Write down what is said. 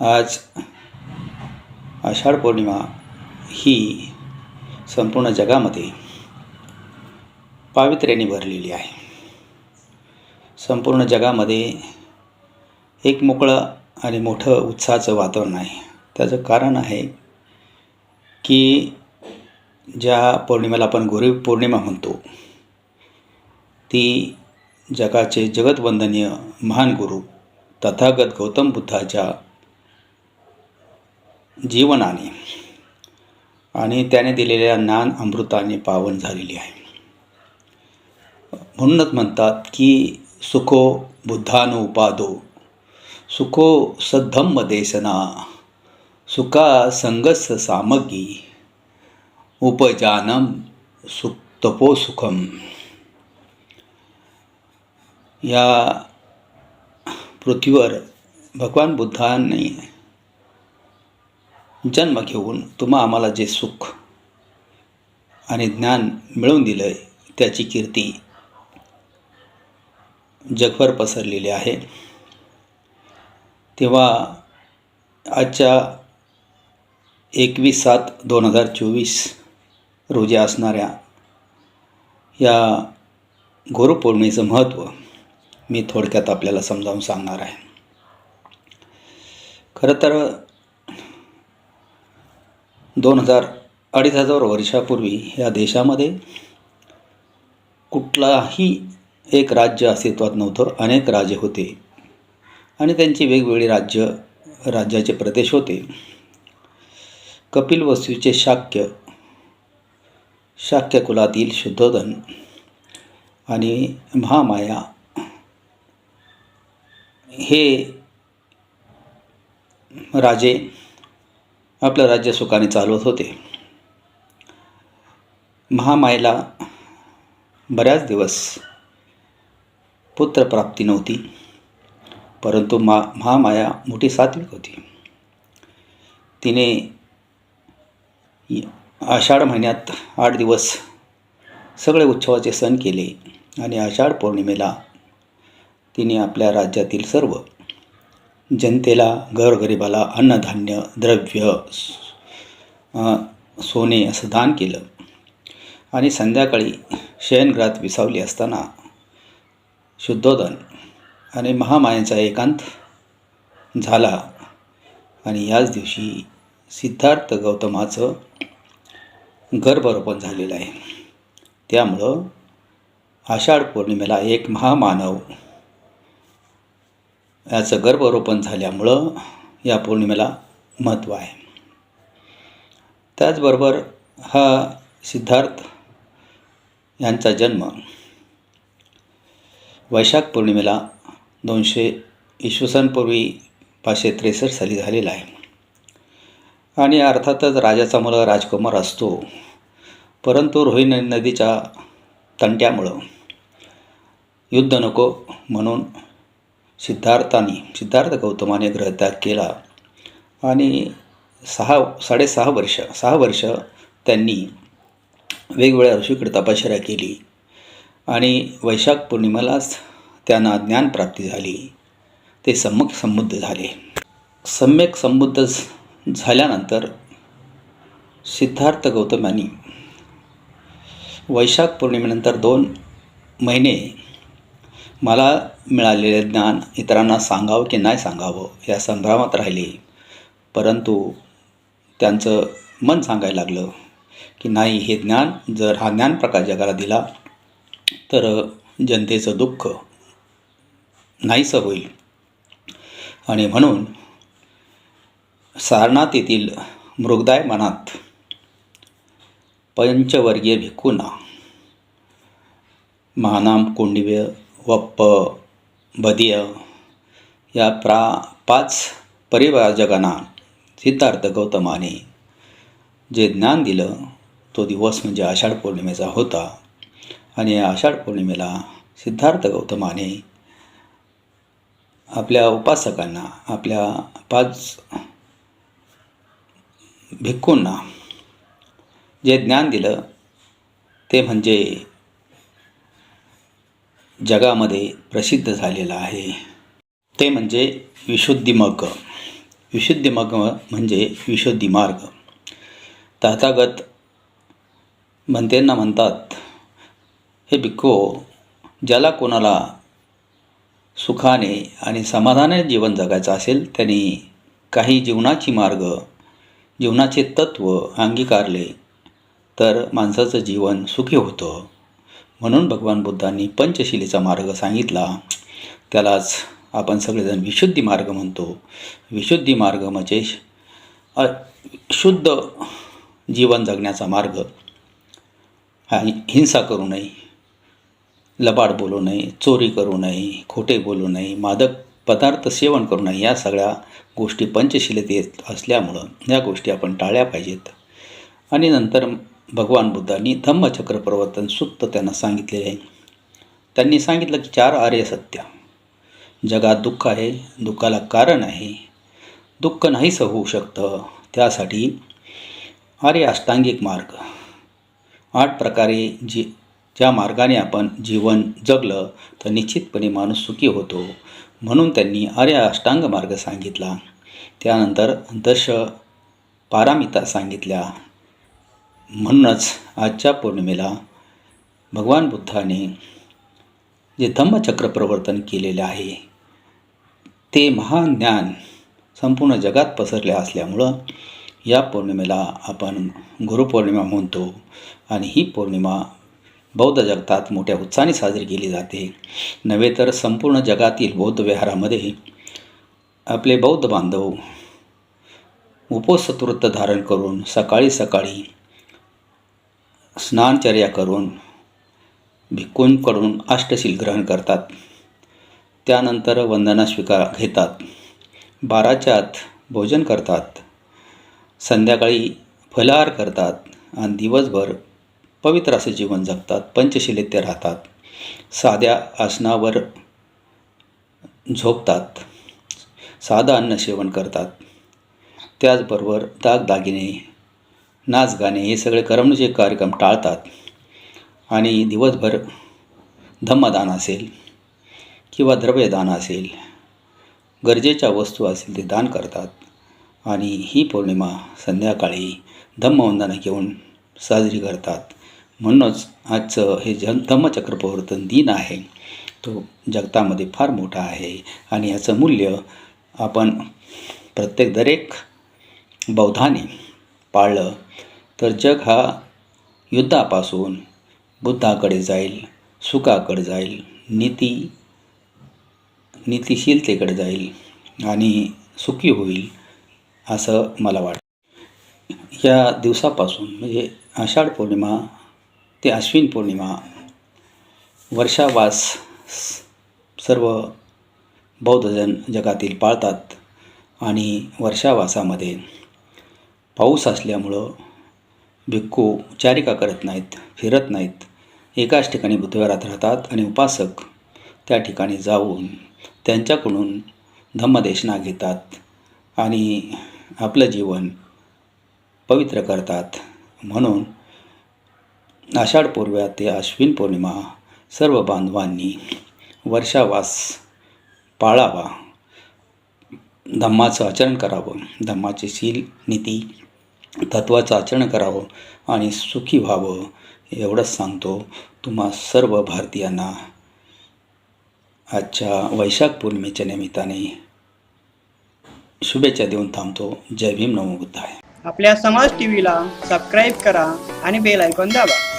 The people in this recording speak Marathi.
आज आषाढ पौर्णिमा ही संपूर्ण जगामध्ये पावित्र्याने भरलेली आहे. संपूर्ण जगामध्ये एक मोकळं आणि मोठं उत्साहाचं वातावरण आहे. त्याचं कारण आहे की ज्या पौर्णिमेला आपण गुरु पौर्णिमा म्हणतो ती जगाचे जगतवंदनीय महान गुरु तथागत गौतम बुद्धाच्या जीवनाने आणि त्याने दिलेल्या ज्ञान अमृताने पावन झालेली आहे. म्हणूनच म्हणतात की सुखो बुद्धानुपादो सुखो सद्धम्म देशना सुखा संगस सामग्री उपजानम सुख सुखम या पृथ्वीवर भगवान बुद्धांनी जन्म घेऊन तुम्हा आम्हाला जे सुख आणि ज्ञान मिळवून दिलं आहे त्याची कीर्ती जगभर पसरलेली आहे. तेव्हा आजच्या एकवीस सात दोन हजार चोवीस रोजी असणाऱ्या या गुरुपौर्णिमेचं महत्त्व मी थोडक्यात आपल्याला समजावून सांगणार आहे. खरं तर दोन हजार अडीच हजार वर्षापूर्वी या देशामध्ये कुठलाही एक राज्य अस्तित्वात नव्हतं. अनेक राजे होते आणि त्यांची वेगवेगळी राज्य राज्याचे प्रदेश होते. कपिल वस्तूचे शाक्य शाक्यकुलातील शुद्धोधन आणि महामाया हे राजे आपलं राज्य सुखाने चालवत होते. महामायेला बऱ्याच दिवस पुत्रप्राप्ती नव्हती परंतु मा महामाया मोठी सात्विक होती. तिने आषाढ महिन्यात आठ दिवस सगळे उत्सवाचे सण केले आणि आषाढ पौर्णिमेला तिने आपल्या राज्यातील सर्व जनतेला घरगरिबाला अन्नधान्य द्रव्य सोने असं दान केलं. आणि संध्याकाळी शयनगृहात विसावली असताना शुद्धोदन आणि महामायांचा एकांत झाला. आणि याच दिवशी सिद्धार्थ गौतमाचं गर्भरोपण झालेलं आहे. त्यामुळं आषाढ पौर्णिमेला एक महामानव याचं गर्भरोपण झाल्यामुळं या पौर्णिमेला महत्त्व आहे. त्याचबरोबर हा सिद्धार्थ यांचा जन्म वैशाख पौर्णिमेला दोनशे इसवी सनपूर्वी पाचशे त्रेसष्ट साली झालेला आहे. आणि अर्थातच राजाचा मुलगा राजकुमार असतो. परंतु रोहिणी नदीच्या तंट्यामुळं. युद्ध नको म्हणून सिद्धार्थाने सिद्धार्थ गौतमाने ग्रहत्याग केला. आणि सहा साडेसहा वर्ष सहा वर्ष त्यांनी वेगवेगळ्या ऋषीकडे तपश्चर्या केली. आणि वैशाख पौर्णिमेलाच त्यांना ज्ञानप्राप्ती झाली. ते सम्यक संबुद्ध झाले. सम्यक संबुद्ध झाल्यानंतर सिद्धार्थ गौतम यांनी वैशाख पौर्णिमेनंतर दोन महिने मला मिळालेले ज्ञान इतरांना सांगावं की नाही सांगावं या संभ्रमात राहिले. परंतु त्यांचं मन सांगायला लागलं की नाही हे ज्ञान जर हा ज्ञान प्रकार जगाला दिला तर जनतेचं दुःख नाहीसं होईल. आणि म्हणून सारनाथ येथील मृगदाय मनात पंचवर्गीय भिक्खूंना महानाम कोंडिव्य वप्प बदिय या प्रा पाच परिवारजगांना सिद्धार्थ गौतमाने जे ज्ञान दिलं तो दिवस म्हणजे आषाढ पौर्णिमेचा होता. आणि या आषाढ पौर्णिमेला सिद्धार्थ गौतमाने आपल्या उपासकांना आपल्या पाच भिक्खूंना जे ज्ञान दिलं ते म्हणजे जगामध्ये प्रसिद्ध झालेलं आहे. ते म्हणजे विशुद्धिमग विशुद्धिमग म्हणजे विशुद्धिमार्ग तथागत म्हणतेंना म्हणतात हे भिक्खू ज्याला कोणाला सुखाने आणि समाधानाने जीवन जगायचं असेल त्यांनी काही जीवनाची मार्ग जीवनाचे तत्त्व अंगीकारले तर माणसाचं जीवन सुखी होतं. म्हणून भगवान बुद्धांनी पंचशिलेचा मार्ग सांगितला. त्यालाच आपण सगळेजण विशुद्धी मार्ग म्हणतो. विशुद्धी मार्ग म्हणजे शुद्ध जीवन जगण्याचा मार्ग. हिंसा करू नये लबाड बोलू नये चोरी करू नये खोटे बोलू नये मादक पदार्थ सेवन करू नये या सगळ्या गोष्टी पंचशिलेत येत असल्यामुळं या गोष्टी आपण टाळल्या पाहिजेत. आणि नंतर भगवान बुद्धांनी धम्मचक्र प्रवर्तन सुक्त त्यांना सांगितलेले आहे. त्यांनी सांगितलं की चार आर्य सत्य. जगात दुःख आहे दुःखाला कारण आहे. दुःख नाहीसं होऊ शकतं. त्यासाठी आर्य अष्टांगिक मार्ग. आठ प्रकारे जी ज्या मार्गाने आपण जीवन जगलं तर निश्चितपणे माणूस सुखी होतो. म्हणून त्यांनी आर्य अष्टांग मार्ग सांगितला. त्यानंतर दश पारामिता सांगितल्या. म्हणूनच आजच्या पौर्णिमेला भगवान बुद्धाने जे धम्मचक्र प्रवर्तन केलेले आहे ते महान ज्ञान संपूर्ण जगात पसरले असल्यामुळं या पौर्णिमेला आपण गुरुपौर्णिमा म्हणतो आणि ही पौर्णिमा बौद्ध जगतात मोठ्या उत्साहाने साजरी केली जाते. नव्हे तर संपूर्ण जगातील बौद्ध विहारामध्ये आपले बौद्ध बांधव उपोसतवृत्त धारण करून सकाळी सकाळी स्नानचर्या करून भिक्कूंकडून अष्टशील ग्रहण करतात. त्यानंतर वंदना स्वीकार घेतात. बाराच्या आत भोजन करतात. संध्याकाळी फलाहार करतात. आणि दिवसभर पवित्र असं जीवन जगतात पंचशिलेत ते राहतात साध्या आसनावर झोपतात साधं अन्न सेवन करतात. त्याचबरोबर दागदागिने नाच गाणे हे सगळे करमणुकीचे कार्यक्रम टाळतात आणि दिवसभर धम्मदान असेल किंवा द्रव्यदान असेल गरजेच्या वस्तू असेल ते दान करतात आणि ही पौर्णिमा संध्याकाळी धम्मवंदना घेऊन साजरी करतात. म्हणूनच आजचं हे जन धम्मचक्र प्रवर्तन दिन आहे. तो जगतामध्ये फार मोठा आहे आणि याचं मूल्य आपण प्रत्येक दरेक बौद्धाने पाळलं तर जग हा युद्धापासून बुद्धाकडे जाईल सुखाकडे जाईल नीती नीतिशीलतेकडे जाईल आणि सुखी होईल असं मला वाटतं. या दिवसापासून म्हणजे आषाढ पौर्णिमा ते अश्विन पौर्णिमा वर्षावास सर्व बौद्धजन जगातील पाळतात आणि वर्षावासामध्ये पाऊस असल्यामुळं भिक्खू चारिका करत नाहीत फिरत नाहीत. एकाच ठिकाणी बुधवारात राहतात आणि उपासक त्या ठिकाणी जाऊन त्यांच्याकडून धम्मदेशना घेतात आणि आपलं जीवन पवित्र करतात म्हणून आषाढ पौर्व्या ते अश्विन पौर्णिमा सर्व बांधवांनी वर्षावास पाळावा. धम्माचं आचरण करावं. धम्माची शील नीती तत्त्वाचं आचरण करावं आणि सुखी व्हावं एवढंच सांगतो तुम्हा सर्व भारतीयांना. आजच्या वैशाख पौर्णिमेच्या निमित्ताने शुभेच्छा देऊन थांबतो. जय भीम. नमो बुद्धाय. आपल्या समाज टीव्हीला सबस्क्राईब करा आणि बेल ऐकून दाबा.